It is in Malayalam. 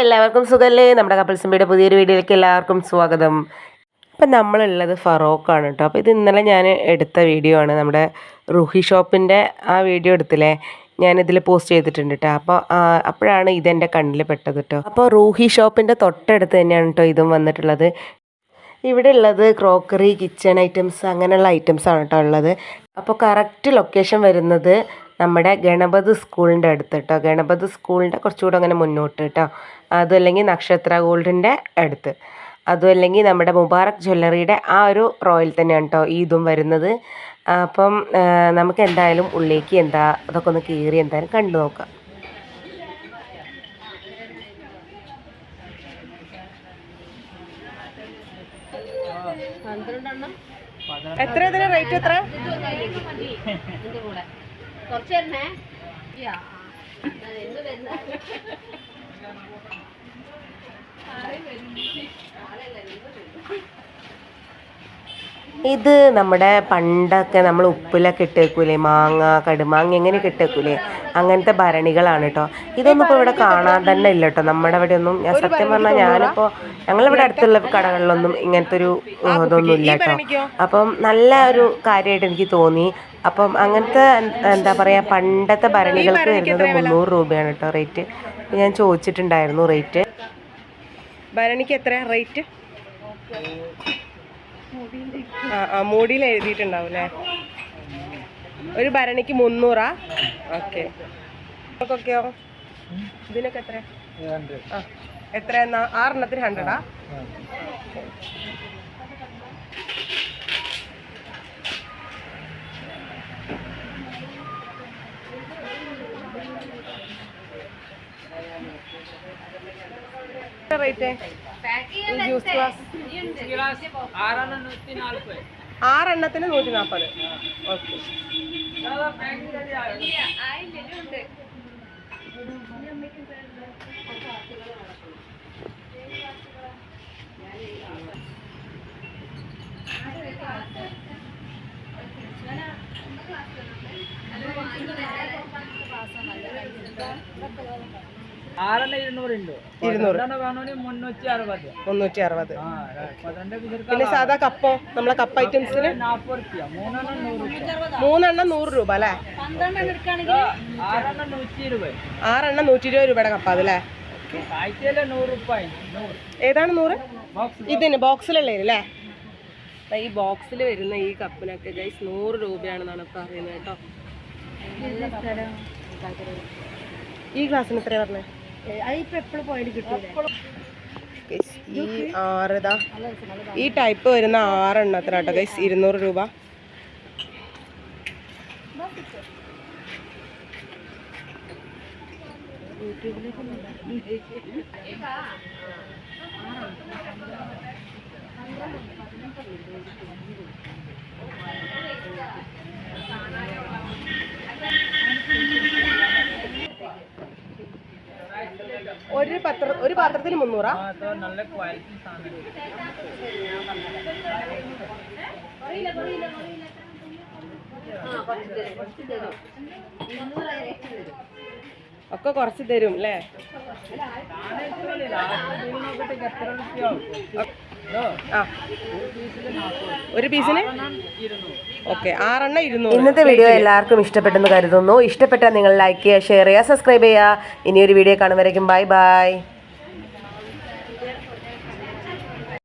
എല്ലാവർക്കും സുഖമല്ലേ നമ്മുടെ കപ്പിൾസിന്റെ പുതിയൊരു വീഡിയോയിലേക്ക് എല്ലാവർക്കും സ്വാഗതം. അപ്പം നമ്മളുള്ളത് ഫറോക്കാണ് കേട്ടോ അപ്പോൾ ഇത് ഇന്നലെ ഞാൻ എടുത്ത വീഡിയോ ആണ്. നമ്മുടെ റുഹി ഷോപ്പിന്റെ ആ വീഡിയോ എടുത്തില്ലേ? ഞാനിതിൽ പോസ്റ്റ് ചെയ്തിട്ടുണ്ട് കേട്ടോ അപ്പോൾ അപ്പോഴാണ് ഇതെന്റെ കണ്ണിൽ പെട്ടത് കേട്ടോ അപ്പോൾ റൂഹി ഷോപ്പിന്റെ തൊട്ടടുത്ത് തന്നെയാണ് കേട്ടോ ഇതും വന്നിട്ടുള്ളത്. ഇവിടെ ഉള്ളത് ക്രോക്കറി കിച്ചൺ ഐറ്റംസ് അങ്ങനെയുള്ള ഐറ്റംസ് ആണ് കേട്ടോ ഉള്ളത്. അപ്പോൾ കറക്റ്റ് ലൊക്കേഷൻ വരുന്നത് നമ്മുടെ ഗണപതി സ്കൂളിന്റെ അടുത്ത് കേട്ടോ ഗണപതി സ്കൂളിന്റെ കുറച്ചുകൂടെ അങ്ങനെ മുന്നോട്ട് കേട്ടോ അതുമല്ലെങ്കിൽ നക്ഷത്ര ഗോൾഡിന്റെ അടുത്ത്. അതുമല്ലെങ്കിൽ നമ്മുടെ മുബാറക് ജ്വല്ലറിയുടെ ആ ഒരു റോയിൽ തന്നെയാണ് കേട്ടോ ഈ ഇതും വരുന്നത്. അപ്പം നമുക്ക് എന്തായാലും ഉള്ളിലേക്ക് എന്താ അതൊക്കെ ഒന്ന് കീറി എന്തായാലും കണ്ടു നോക്കാം. എത്ര ഇതിന് റേറ്റ് എത്ര? കുറച്ച് തരണേ യാ. എന്ത് വരുന്ന ഇത് നമ്മുടെ പണ്ടൊക്കെ നമ്മൾ ഉപ്പിലൊക്കെ ഇട്ടേക്കൂലേ? മാങ്ങ കടുമാങ്ങ എങ്ങനെ ഇട്ടേക്കൂലേ? അങ്ങനത്തെ ഭരണികളാണ് കേട്ടോ ഇതൊന്നും ഇപ്പോൾ ഇവിടെ കാണാൻ തന്നെ ഇല്ല കേട്ടോ നമ്മുടെ ഇവിടെ ഒന്നും ഞാൻ സത്യം പറഞ്ഞാൽ ഞാനിപ്പോൾ ഞങ്ങളിവിടെ അടുത്തുള്ള കടകളിലൊന്നും ഇങ്ങനത്തെ ഒരു ഇതൊന്നും ഇല്ല കേട്ടോ അപ്പം നല്ല ഒരു കാര്യമായിട്ട് എനിക്ക് തോന്നി. അപ്പം അങ്ങനത്തെ എന്താ പറയുക പണ്ടത്തെ ഭരണികൾക്ക് വരുന്നത് മുന്നൂറ് രൂപയാണ് കേട്ടോ റേറ്റ്. ഞാൻ ചോദിച്ചിട്ടുണ്ടായിരുന്നു റേറ്റ്. ഭരണിക്ക് എത്രയാണ് റേറ്റ്? ആ മൂടിയിൽ എഴുതിയിട്ടുണ്ടാവും അല്ലേ ഒരു ഭരണിക്ക് മുന്നൂറാ? ഓക്കെ. നമുക്കൊക്കെയോ ഇതിനൊക്കെ എത്ര? ആ എത്ര എന്നാ? ആറെണ്ണത്തിന് ഹൺഡ്രഡാ റേറ്റ് ഗ്ലാസ് ആറെണ്ണത്തിന് നൂറ്റി നാൽപ്പത് ഓക്കെ. Thank ഇരുന്നൂറുണ്ട് ഇരുന്നൂറ് മുന്നൂറ്റി അറുപത് പിന്നെ സാധാ കപ്പോ? നമ്മളെ കപ്പ് ഐറ്റംസിന്? മൂന്നെണ്ണം നൂറ് രൂപ അല്ലേ? ആറെണ്ണം നൂറ്റി ഇരുപത് രൂപയുടെ കപ്പ അതല്ലേ? ഏതാണ് നൂറ്? ഇതിന് ബോക്സിലുള്ള അല്ലേ? ഈ ബോക്സിൽ വരുന്ന ഈ കപ്പിനൊക്കെ ഗൈസ് നൂറ് രൂപയാണെന്നാണ് പറയുന്നത് കേട്ടോ. ഈ ഗ്ലാസ്സിന് എത്രയാ പറഞ്ഞത് ഈ ആറിതാ ഈ ടൈപ്പ് വരുന്ന ആറെണ്ണം അത്ര കേട്ടോ ഗൈസ് ഇരുന്നൂറ് രൂപ. ഒരു പത്ര ഒരു പാത്രത്തിന് മുന്നൂറാ? നല്ല ക്വാളിറ്റി ഒക്കെ കുറച്ച് തരും അല്ലേ ആ. ഒരു പീസിന്? ഓക്കെ ആറെണ്ണം ഇരുന്നൂറ്. ഇന്നത്തെ വീഡിയോ എല്ലാവർക്കും ഇഷ്ടപ്പെട്ടെന്ന് കരുതുന്നു. ഇഷ്ടപ്പെട്ടാൽ നിങ്ങൾ ലൈക്ക് ചെയ്യുക ഷെയർ ചെയ്യുക സബ്സ്ക്രൈബ് ചെയ്യുക. ഇനിയൊരു വീഡിയോ കാണുമ്പോഴേക്കും ബൈ ബൈ